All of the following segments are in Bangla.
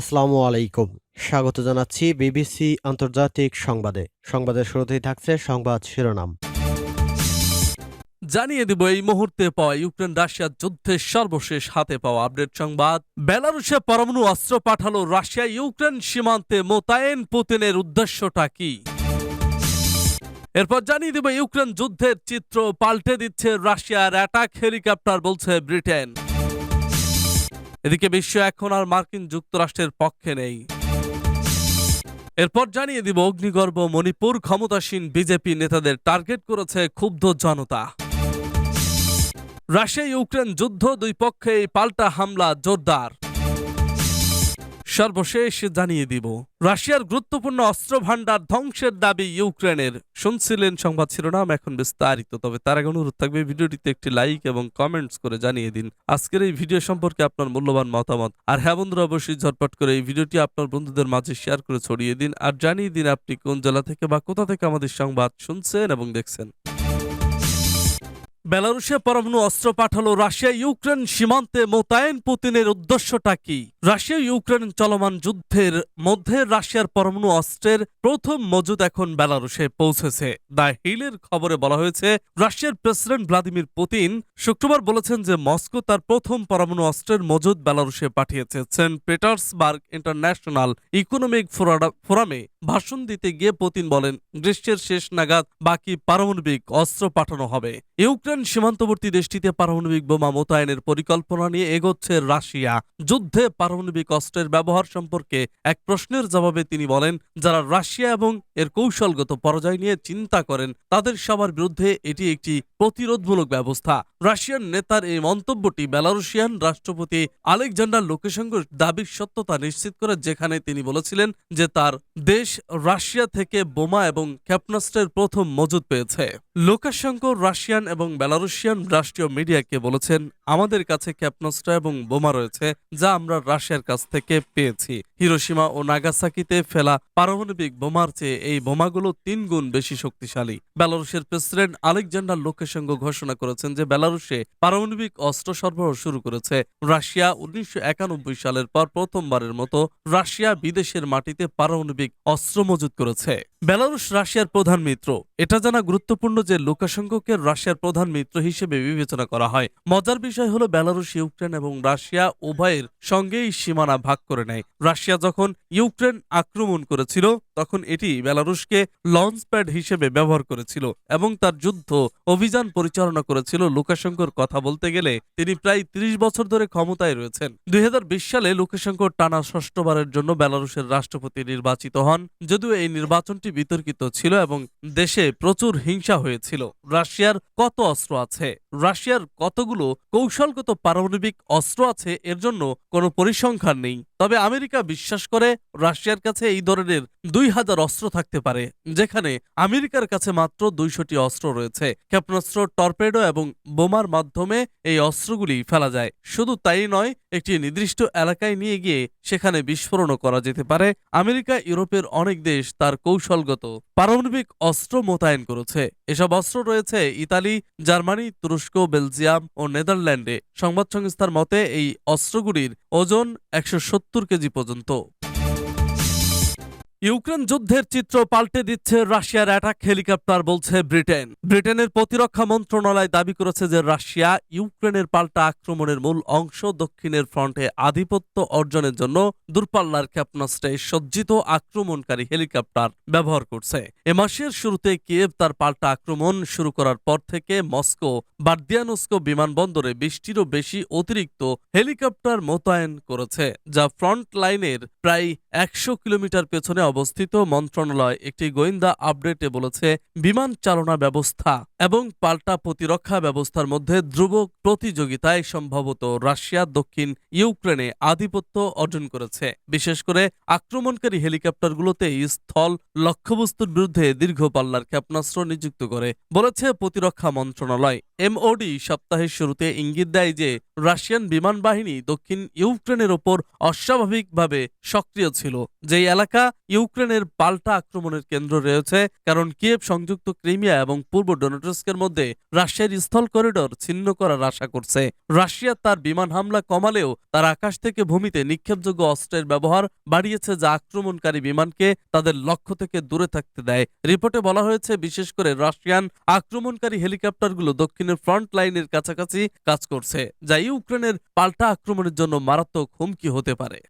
আসসালামু আলাইকুম। স্বাগত জানাচ্ছি বিবিসি আন্তর্জাতিক সংবাদে। সংবাদের শুরুতেই থাকছে সংবাদ শিরোনাম। জানিয়ে দিব এই মুহূর্তে পাওয়া ইউক্রেন রাশিয়ার যুদ্ধের সর্বশেষ হাতে পাওয়া আপডেট সংবাদ। বেলারুশে পরমাণু অস্ত্র পাঠালো রাশিয়া। ইউক্রেন সীমান্তে মোতায়েন পুতিনের উদ্দেশ্যটা কি? এরপর জানিয়ে দিব ইউক্রেন যুদ্ধের চিত্র পাল্টে দিচ্ছে রাশিয়ার অ্যাটাক হেলিকপ্টার, বলছে ব্রিটেন। এদিকে বিশ্ব এখন আর মার্কিন যুক্তরাষ্ট্রের পক্ষে নেই। এরপর জানিয়ে দিব অগ্নিগর্ভ মণিপুর ক্ষমতাসীন বিজেপি নেতাদের টার্গেট করেছে ক্ষুব্ধ জনতা। রাশিয়া ইউক্রেন যুদ্ধ দুই পক্ষে পাল্টা হামলা, জোরদার। সর্বশেষ জানিয়ে দিব, রাশিয়ার গুরুত্বপূর্ণ অস্ত্র ভাণ্ডার ধ্বংসের দাবি ইউক্রেনের। শুনছিলেন সংবাদ শিরোনাম, এখন বিস্তারিত। তবে তার আগে অনুরোধ থাকবে, ভিডিওটিতে একটি লাইক এবং কমেন্টস করে জানিয়ে দিন। আজকের এই ভিডিও সম্পর্কে আপনার মূল্যবান মতামত। আর হ্যাঁ বন্ধুরা, অবশ্যই ঝটপট করে এই ভিডিওটি আপনার বন্ধুদের মাঝে শেয়ার করে ছড়িয়ে দিন। আর জানিয়ে দিন আপনি কোন জেলা থেকে বা কোথা থেকে আমাদের সংবাদ শুনছেন এবং দেখছেন। বেলারুশে পরমাণু অস্ত্র পাঠালো রাশিয়া, ইউক্রেন সীমান্তে মোতায়েন পুতিনের উদ্দেশ্যটা কি? রাশিয়া, ইউক্রেন চলমান যুদ্ধের মধ্যে রাশিয়ার পরমাণু অস্ত্রের প্রথম মজুদ এখন বেলারুশে পৌঁছেছে। দ্য হিলের খবরে বলা হয়েছে, রাশিয়ার প্রেসিডেন্ট ভ্লাদিমির পুতিন শুক্রবার বলেছেন যে মস্কো তার প্রথম পরমাণু অস্ত্রের মজুদ বেলারুশে পাঠিয়েছে সেন্ট পিটার্সবার্গ ইন্টারন্যাশনাল ইকোনমিক ফোরামে ভাষণ দিতে গিয়ে পুতিন বলেন, গ্রীষ্মের শেষ নাগাদ বাকি পারমাণবিক অস্ত্র পাঠানো হবে। ইউক্রেন সীমান্তবর্তী দেশটিতে পারমাণবিক বোমা মোতায়েনের পরিকল্পনা নিয়ে এগোচ্ছে রাশিয়া। যুদ্ধে পারমাণবিক অস্ত্রের ব্যবহার সম্পর্কে এক প্রশ্নের জবাবে তিনি বলেন, যারা রাশিয়া এবং এর কৌশলগত পরাজয় নিয়ে চিন্তা করেন, তাদের সবার বিরুদ্ধে এটি একটি প্রতিরোধমূলক ব্যবস্থা। রাশিয়ান নেতার এই মন্তব্যটি বেলারুশিয়ান রাষ্ট্রপতি আলেকজান্ডার লোকেশঙ্গর দাবির সত্যতা নিশ্চিত করে, যেখানে তিনি বলেছিলেন যে তার দেশ রাশিয়া থেকে বোমা এবং ক্ষেপণাস্ত্রের প্রথম মজুদ পেয়েছে। লোকাশঙ্ক রাশিয়ান এবং বেলারুশিয়ান রাষ্ট্রীয় মিডিয়াকে বলেছেন, আমাদের কাছে ক্ষেপণাস্ত্র এবং বোমা রয়েছে, যা আমরা রাশিয়ার কাছ থেকে পেয়েছি। হিরোসীমা ও নাগাসাকিতে ফেলা পারমাণবিক বোমার চেয়ে এই বোমাগুলো তিন গুণ বেশি শক্তিশালী। বেলারুশের প্রেসিডেন্ট আলেকজান্ডার লোকেশঙ্গ ঘোষণা করেছেন যে বেলারুশে পারমাণবিক অস্ত্র সরবরাহ শুরু করেছে। রাশিয়া উনিশশো একানব্বই সালের পর প্রথমবারের মতো রাশিয়া বিদেশের মাটিতে পারমাণবিক অস্ত্র মজুত করেছে। বেলারুশ রাশিয়ার প্রধান মিত্র, এটা জানা গুরুত্বপূর্ণ যে লুকাশঙ্ককে রাশিয়ার প্রধান মিত্র হিসেবে বিবেচনা করা হয়। মজার বিষয় হলো বেলারুশ, ইউক্রেন এবং রাশিয়া উভয়ের সঙ্গেই সীমানা ভাগ করে নেয়। রাশিয়া যখন ইউক্রেন আক্রমণ করেছিল তখন এটি বেলারুশকে লঞ্চ প্যাড হিসেবে ব্যবহার করেছিল এবং তার যুদ্ধ অভিযান পরিচালনা করেছিল লুকাশঙ্কর। কথা বলতে গেলে তিনি প্রায় ৩০ বছর ধরে ক্ষমতায় রয়েছেন। দুই সালে লুকাশঙ্কর টানা ষষ্ঠবারের জন্য বেলারুশের রাষ্ট্রপতি নির্বাচিত হন, যদিও এই নির্বাচনটি বিতর্কিত ছিল এবং দেশে প্রচুর হিংসা হয়েছিল। রাশিয়ার কত অস্ত্র আছে? রাশিয়ার কতগুলো কৌশলগত পারমাণবিক অস্ত্র আছে? এর জন্য কোনো পরিসংখ্যান নেই। তবে আমেরিকা বিশ্বাস করে রাশিয়ার কাছে এই ধরনের দুই হাজার অস্ত্র থাকতে পারে, যেখানে আমেরিকার কাছে মাত্র দুইশোটি অস্ত্র রয়েছে। ক্ষেপণাস্ত্র, টর্পেডো এবং বোমার মাধ্যমে এই অস্ত্রগুলি ফেলা যায়। শুধু তাই নয়, একটি নির্দিষ্ট এলাকায় নিয়ে গিয়ে সেখানে বিস্ফোরণও করা যেতে পারে। আমেরিকা, ইউরোপের অনেক দেশ তার কৌশলগত, পারমাণবিক অস্ত্র মোতায়েন করেছে। এসব অস্ত্র রয়েছে ইতালি, জার্মানি, তুরস্ক, বেলজিয়াম ও নেদারল্যান্ডে। সংবাদ সংস্থার মতে, এই অস্ত্রগুলির ওজন একশো সত্তর কেজি পর্যন্ত। ইউক্রেন যুদ্ধের চিত্র পাল্টে দিচ্ছে রাশিয়ার অ্যাটাক হেলিকপ্টার, বলছে ব্রিটেন। ব্রিটেনের প্রতিরক্ষা মন্ত্রণালয় দাবি করেছে যে রাশিয়া ইউক্রেনের পাল্টা আক্রমণের মূল অংশ দক্ষিণের ফ্রন্টে আধিপত্য অর্জনের জন্য দূরপাল্লার ক্ষেপণাস্ত্রে সজ্জিত আক্রমণকারী হেলিকপ্টার ব্যবহার করছে। এ মাসের শুরুতে কিয়েভ তার পাল্টা আক্রমণ শুরু করার পর থেকে মস্কো, বার্দিয়ানস্কো বিমানবন্দরে বিশটিরও বেশি অতিরিক্ত হেলিকপ্টার মোতায়েন করেছে, যা ফ্রন্ট লাইনের প্রায় একশো কিলোমিটার পেছনে অবস্থিত মন্ত্রণালয় একটি গোয়েন্দা আপডেটে বলেছে, বিমান চালনা ব্যবস্থা এবং পাল্টা প্রতিরক্ষা ব্যবস্থার মধ্যে ধ্রুব প্রতিযোগিতায় সম্ভবত রাশিয়া দক্ষিণ ইউক্রেনে আধিপত্য অর্জন করেছে। বিশেষ করে আক্রমণকারী হেলিকপ্টারগুলোতে স্থল লক্ষ্যবস্তুর বিরুদ্ধে দীর্ঘ পাল্লার ক্ষেপণাস্ত্র নিযুক্ত করে, বলেছে প্রতিরক্ষা মন্ত্রণালয়। এমওডি সপ্তাহের শুরুতে ইঙ্গিত দেয় যে রাশিয়ান বিমান বাহিনী দক্ষিণ ইউক্রেনের ওপর অস্বাভাবিকভাবে সক্রিয় ছিল। যেই এলাকা ইউক্রেনের পাল্টা আক্রমণের কেন্দ্র রয়েছে, কারণ কিয়েভ সংযুক্ত ক্রিমিয়া এবং পূর্ব ডোনেটস্কের মধ্যে রাশিয়ার স্থল করিডর ছিন্ন করার আশা করছে। রাশিয়া তার বিমান হামলা কমালেও তার আকাশ থেকে ভূমিতে নিক্ষেপযোগ্য অস্ত্রের ব্যবহার বাড়িয়েছে, যা আক্রমণকারী বিমানকে তাদের লক্ষ্য থেকে দূরে থাকতে দেয়। রিপোর্টে বলা হয়েছে, বিশেষ করে রাশিয়ান আক্রমণকারী হেলিকপ্টারগুলো দক্ষিণের ফ্রন্ট লাইনের কাছাকাছি কাজ করছে, যা ইউক্রেনের পাল্টা আক্রমণের জন্য মারাত্মক হুমকি হতে পারে।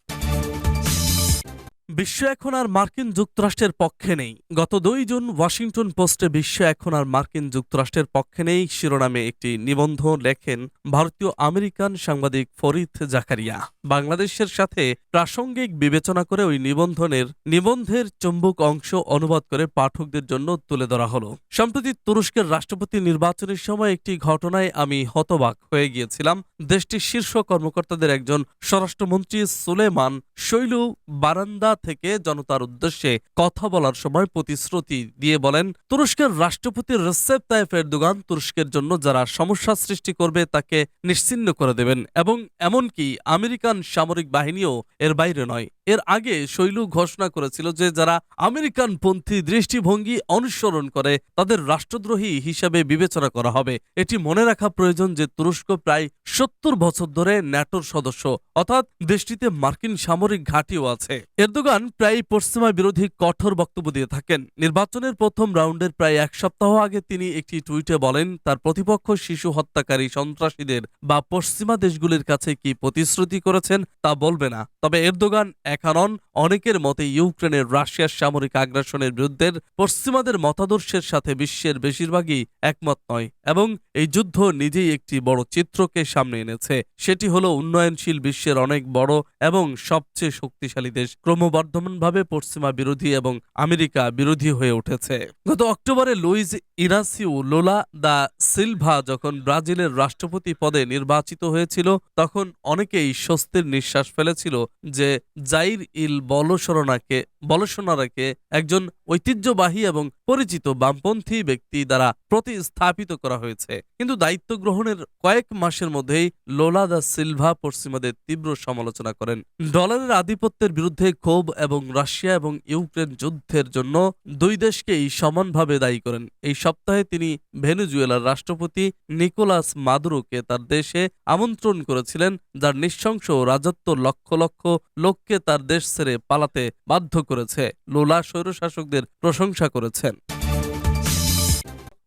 বিশ্ব এখন আর মার্কিন যুক্তরাষ্ট্রের পক্ষে নেই। গত দুই জুন ওয়াশিংটন পোস্টে বিশ্ব এখন আর মার্কিন যুক্তরাষ্ট্রের পক্ষে নেই শিরোনামে একটি নিবন্ধ লেখেন ভারতীয় আমেরিকান সাংবাদিক ফরিদ জাকারিয়া। বাংলাদেশের সাথে প্রাসঙ্গিক বিবেচনা করে ওই নিবন্ধনের, নিবন্ধের চম্বুক অংশ অনুবাদ করে পাঠকদের জন্য তুলে ধরা হলো। সম্প্রতি তুরস্কের রাষ্ট্রপতি নির্বাচনের সময় একটি ঘটনায় আমি হতবাক হয়ে গিয়েছিলাম। দেশটির শীর্ষ কর্মকর্তাদের একজন স্বরাষ্ট্রমন্ত্রী সুলেমান শৈলু বারান্দা থেকে জনতার উদ্দেশ্যে কথা বলার সময় প্রতিশ্রুতি দিয়ে বলেন, তুরস্কের রাষ্ট্রপতি রেসেপ তাইফ এরদোগান তুরস্কের জন্য যারা সমস্যা সৃষ্টি করবে তাকে নিশ্চিহ্ন করে দেবেন এবং এমনকি আমেরিকান সামরিক বাহিনীও এর বাইরে নয়। এর আগে শৈলু ঘোষণা করেছিল যে যারা আমেরিকান পন্থী দৃষ্টিভঙ্গি অনুসরণ করে তাদের রাষ্ট্রদ্রোহী হিসাবে বিবেচনা করা হবে। এটি মনে রাখা প্রয়োজন যে তুরস্ক প্রায় সত্তর বছর ধরে ন্যাটোর সদস্য, অর্থাৎ দেশটিতে মার্কিন সামরিক ঘাঁটিও আছে। এরদোগান প্রায় পশ্চিমা বিরোধী কঠোর বক্তব্য দিয়ে থাকেন। নির্বাচনের প্রথম রাউন্ডের প্রায় এক সপ্তাহ আগে তিনি একটি টুইটে বলেন, তার প্রতিপক্ষ শিশু হত্যাকারী সন্ত্রাসীদের বা পশ্চিমা দেশগুলির কাছে কি প্রতিশ্রুতি করেছেন তা বলবে না। তবে এরদোগান একানন অনেকের মতে ইউক্রেনের রাশিয়ার সামরিক আগ্রাসনের বিরুদ্ধে পশ্চিমাদের মতাদর্শের সাথে বিশ্বের বেশিরভাগই একমত নয় এবং এই যুদ্ধ নিজেই একটি বড় চিত্রকে সামনে এনেছে। সেটি হলো উন্নয়নশীল বিশ্বের অনেক বড় এবং সবচেয়ে শক্তিশালী দেশ। ক্রমবর্ধমানভাবে পশ্চিমা বিরোধী এবং আমেরিকা বিরোধী হয়ে উঠেছে। গত অক্টোবরে লুইজ ইরাসিউ লোলা দা সিলভা যখন ব্রাজিলের রাষ্ট্রপতি পদে নির্বাচিত হয়েছিল, তখন অনেকেই স্বস্তির নিঃশ্বাস ফেলেছিল যে জাইর ইল বলসরণাকে বলসোনারাকে একজন ঐতিহ্যবাহী এবং পরিচিত বামপন্থী ব্যক্তি দ্বারা প্রতিস্থাপিত করা হয়েছে। কিন্তু দায়িত্ব গ্রহণের কয়েক মাসের মধ্যেই লোলা দা সিলভা পশ্চিমাদের তীব্র সমালোচনা করেন। ডলারের আধিপত্যের বিরুদ্ধে ক্ষোভ এবং রাশিয়া এবং ইউক্রেন যুদ্ধের জন্য দুই দেশকেই সমানভাবে দায়ী করেন। এই সপ্তাহে তিনি ভেনেজুয়েলার রাষ্ট্রপতি নিকোলাস মাদুরোকে তার দেশে আমন্ত্রণ করেছিলেন, যার নৃশংস রাজত্ব লক্ষ লক্ষ লোককে তার দেশ ছেড়ে পালাতে বাধ্য করেছে। লোলা স্বৈরশাসকদের প্রশংসা করেছেন।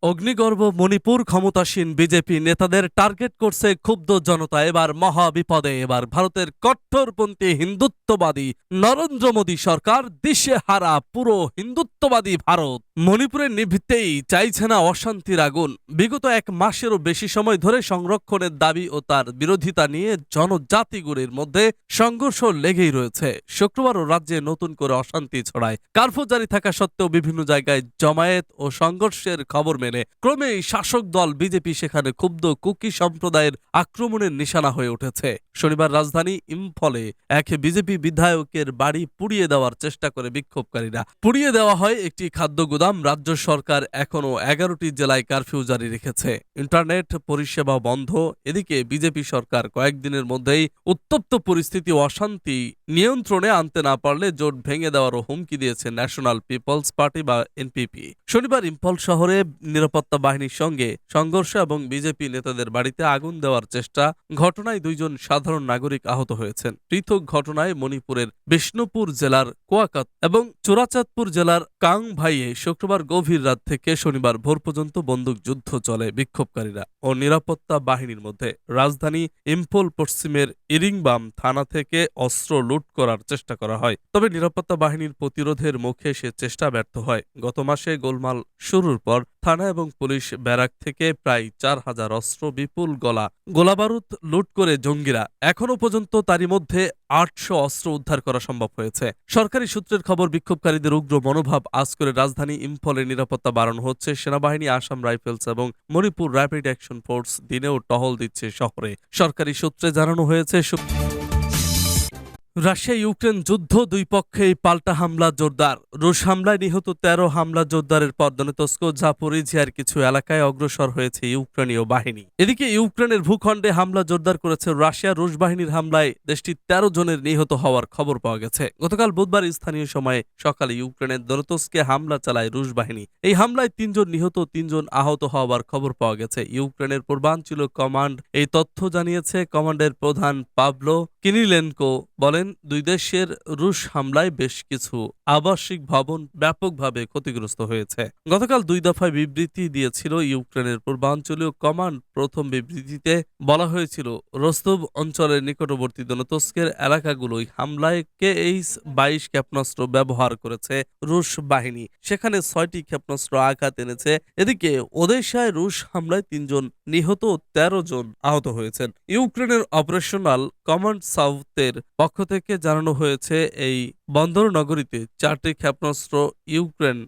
অগ্নিগর্ভ মণিপুর ক্ষমতাসীন বিজেপি নেতাদের টার্গেট করছে ক্ষুব্ধ জনতা। এবার মহা বিপদে। এবার ভারতের কট্টরপন্থী হিন্দুত্ববাদী নরেন্দ্র মোদী সরকার দিশে হারা পুরো হিন্দুত্ববাদী ভারত। মণিপুরের নিভৃতেই চাইছে না অশান্তির আগুন। বিগত এক মাসেরও বেশি সময় ধরে সংরক্ষণের দাবি ও তার বিরোধিতা নিয়ে জনজাতিগুলির মধ্যে সংঘর্ষ লেগেই রয়েছে। শুক্রবারও রাজ্যে নতুন করে অশান্তি ছড়ায়। কার্ফু জারি থাকা সত্ত্বেও বিভিন্ন জায়গায় জমায়েত ও সংঘর্ষের খবর মেলে। ক্রমেই শাসক দল বিজেপি সেখানে ক্ষুব্ধ কুকি সম্প্রদায়ের আক্রমণের নিশানা হয়ে উঠেছে। শনিবার রাজধানী ইম্ফলে এক বিজেপি বিধায়কের বাড়ি পুড়িয়ে দেওয়ার চেষ্টা করে বিক্ষোভকারীরা। পুড়িয়ে দেওয়া হয় একটি খাদ্য রাজ্য সরকার এখনও এগারোটি জেলায় কারফিউ জারি রেখেছে। ইন্টারনেট পরিষেবা বন্ধ, এদিকে বিজেপি সরকার কয়েকদিনের মধ্যেই উত্তপ্ত পরিস্থিতি অশান্তি নিয়ন্ত্রণে আনতে না পারলে জোট ভেঙে দেওয়ারও হুমকি দিয়েছে ন্যাশনাল পিপলস পার্টি বা এনপিপি। শনিবার ইম্ফল শহরে নিরাপত্তা বাহিনীর সঙ্গে সংঘর্ষ এবং বিজেপি নেতাদের বাড়িতে আগুন দেওয়ার চেষ্টা, ঘটনায় দুইজন সাধারণ নাগরিক আহত হয়েছেন। পৃথক ঘটনায় মণিপুরের বিষ্ণুপুর জেলার কোয়াকাত এবং চোরাচাঁদপুর জেলার কাংভাইয়ে শুক্রবার গভীর রাত থেকে শনিবার ভোর পর্যন্ত বন্দুকযুদ্ধ চলে বিক্ষোভকারীরা। ও নিরাপত্তা বাহিনীর মধ্যে রাজধানী ইম্ফল পশ্চিমের ইরিংবাম থানা থেকে অস্ত্র লুট করার চেষ্টা করা হয়। তবে নিরাপত্তা বাহিনীর প্রতিরোধের মুখে সে চেষ্টা ব্যর্থ হয়। গত মাসে গোলমাল শুরুর পর থানা এবং পুলিশ ব্যারাক থেকে প্রায় চার হাজার অস্ত্র বিপুল গলা গোলাবারুদ লুট করে জঙ্গিরা এখনও পর্যন্ত তারই মধ্যে আটশো অস্ত্র উদ্ধার করা সম্ভব হয়েছে। সরকারি সূত্রের খবর, বিক্ষোভকারীদের উগ্র মনোভাব আজ করে রাজধানী ইম্ফলের নিরাপত্তা বাড়ানো হচ্ছে। সেনাবাহিনী, আসাম রাইফেলস এবং মণিপুর র্যাপিড অ্যাকশন ফোর্স দিনেও টহল দিচ্ছে শহরে। সরকারি সূত্রে জানানো হয়েছে রাশিয়া, ইউক্রেন যুদ্ধ, দুই পক্ষেই পাল্টা হামলা জোরদার। রুশ হামলায় নিহত তেরো হামলা জোরদারের পর দনেতস্ক জাপোরিজিয়ার কিছু এলাকায় অগ্রসর হয়েছে ইউক্রেনীয় বাহিনী। এদিকে ইউক্রেনের ভূখণ্ডে হামলা জোরদার করেছে রাশিয়া। রুশ বাহিনীর হামলায় দেশটির তেরো জনের নিহত হওয়ার খবর পাওয়া গেছে। গতকাল বুধবার স্থানীয় সময়ে সকালে ইউক্রেনের দনতস্কে হামলা চালায় রুশ বাহিনী। এই হামলায় তিনজন নিহত, তিনজন আহত হওয়ার খবর পাওয়া গেছে। ইউক্রেনের পূর্বাঞ্চল কমান্ড এই তথ্য জানিয়েছে কমান্ডের প্রধান পাবলো কিনিলেনকো বলেন দুই দেশের রুশ হামলায় বেশ কিছু আবাসিক ভবন ব্যাপকভাবে ক্ষতিগ্রস্ত হয়েছে। গতকাল দুই দফায় বিবৃতি দিয়েছিল ইউক্রেনের পূর্বাঞ্চলীয় কমান্ড। প্রথম বিবৃতিতে বলা হয়েছিল রস্তব অঞ্চলের নিকটবর্তী দনতস্কের এলাকাগুলোই হামলায় কেএইচ বাইশ ক্ষেপণাস্ত্র ব্যবহার করেছে রুশ বাহিনী। সেখানে ছয়টি ক্ষেপণাস্ত্র আঘাত এনেছে। এদিকে ওদেশায় রুশ হামলায় তিনজন নিহত, তেরো জন আহত হয়েছেন। ইউক্রেনের অপারেশনাল কমান্ড সাউথের পক্ষ থেকে জানানো হয়েছে এই বন্দর নগরীতে চারটি ক্ষেপণাস্ত্র ইউক্রেন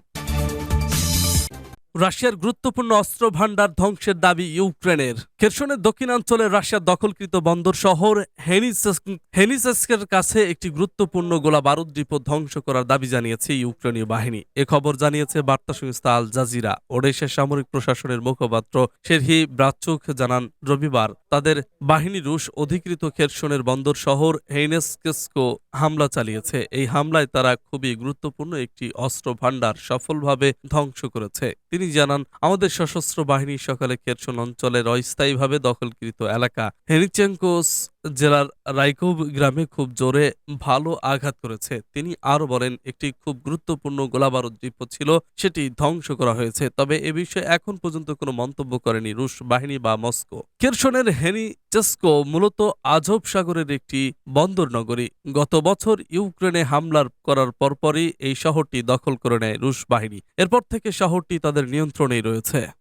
রাশিয়ার গুরুত্বপূর্ণ অস্ত্র ভাণ্ডার ধ্বংসের দাবি ইউক্রেনের। খেরসনের দক্ষিণাঞ্চলের রাশিয়ার দখলকৃত বন্দর শহর হেনিসেস্ক- হেনিসেস্কের কাছে একটি গুরুত্বপূর্ণ গোলা বারুদ ডিপো ধ্বংস করার দাবি জানিয়েছে ইউক্রেনীয় বাহিনী। এ খবর জানিয়েছে বার্তা সংস্থা আল জাজিরা। ওডেশার সামরিক প্রশাসনের মুখপাত্র শেরহি ব্রাচুক জানান, রবিবার তাদের বাহিনী রুশ অধিকৃত খেরসনের বন্দর শহর হেইনেস্কেস্কো হামলা চালিয়েছে। এই হামলায় তারা খুবই গুরুত্বপূর্ণ একটি অস্ত্র ভাণ্ডার সফলভাবে ধ্বংস করেছে। তিনি জানান আমাদের সশস্ত্র বাহিনী সকালে কেরসন অঞ্চলের অস্থায়ীভাবে দখলকৃত এলাকা হেনিচেঙ্কোস জেলার রাইকোভ গ্রামে খুব জোরে ভালো আঘাত করেছে। তিনি আরও বলেন, একটি খুব গুরুত্বপূর্ণ গোলাবারুদ ডিপো ছিল, সেটি ধ্বংস করা হয়েছে। তবে এ বিষয়ে এখন পর্যন্ত কোনো মন্তব্য করেনি রুশ বাহিনী বা মস্কো। কেরসনের হেনি চেস্কো মূলত আজব সাগরের একটি বন্দর নগরী। গত বছর ইউক্রেনে হামলার করার পরপরই এই শহরটি দখল করে নেয় রুশ বাহিনী। এরপর থেকে শহরটি তাদের নিয়ন্ত্রণেই রয়েছে।